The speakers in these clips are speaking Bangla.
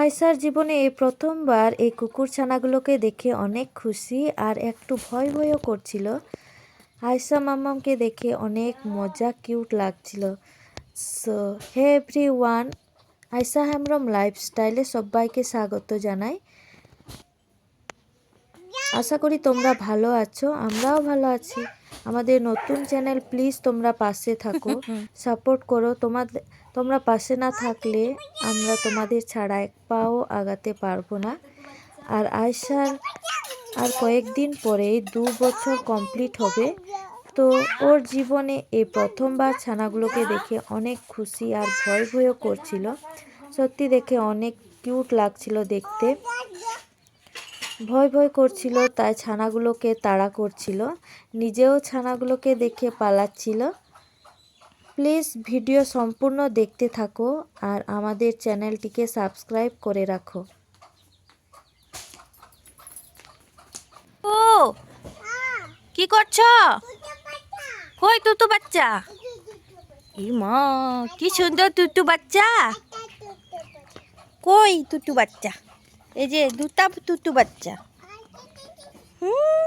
আয়সার জীবনে এই প্রথমবার এই কুকুর ছানাগুলোকে দেখে অনেক খুশি আর একটু ভয় ভয়ও করছিল। আয়সা মাম্মামকে দেখে অনেক মজা কিউট লাগছিল। So hey everyone Aaysha Hembram লাইফস্টাইলে সবাইকে স্বাগত জানাই। আশা করি তোমরা ভালো আছো আমরাও ভালো আছি। আমাদের নতুন চ্যানেল প্লিজ তোমরা পাশে থাকো সাপোর্ট করো। তোমাদের তোমরা পাশে না থাকলে আমরা তোমাদের ছাড়া এক পাও আগাতে পারব না। আর আয়সার আর কয়েকদিন পরেই দু বছর কমপ্লিট হবে, তো ওর জীবনে এই প্রথমবার ছানাগুলোকে দেখে অনেক খুশি আর ভয় ভয়ও করছিল। সত্যি দেখে অনেক কিউট লাগছিল দেখতে। ভয় ভয় করছিল, তাই ছানাগুলোকে তাড়া করছিল। নিজেও ছানাগুলোকে দেখে পালাচ্ছিল। প্লিজ ভিডিও সম্পূর্ণ দেখতে থাকো আর আমাদের চ্যানেলটিকে সাবস্ক্রাইব করে রাখো। ও, কি করছ? কই তুতু বাচ্চা? মা, কি সুন্দর তুতু বাচ্চা। কই তুতু বাচ্চা? এই যে দুটা তুতু বাচ্চা। হুম।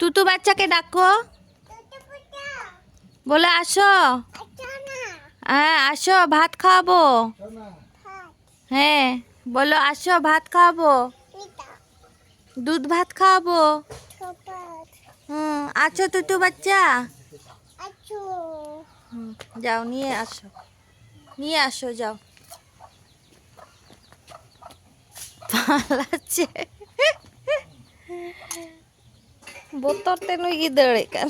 তুতু বাচ্চাকে ডাকো। বলে, আসো। হ্যাঁ আসো, ভাত খাওয়াবো। হ্যাঁ বলো, আসো, ভাত খাওয়াবো। দুধ ভাত খাওয়াবো। হুম, আছো তুতু বাচ্চা? যাও, নিয়ে আসো। নিয়ে আসো, যাও। পালাচ্ছে। বোতর তেন গিদড়ে কান?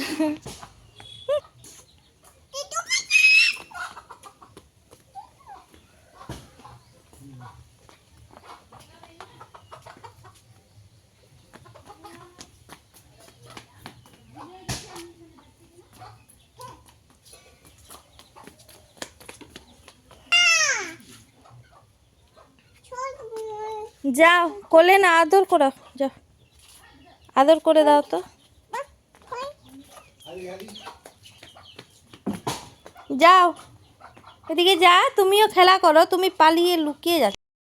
যাও কোলে না আদর করো যাও। আদর করে দাও তো। যাও এদিকে যা তুমিও খেলা করো তুমি পালিয়ে লুকিয়ে যাচ্ছ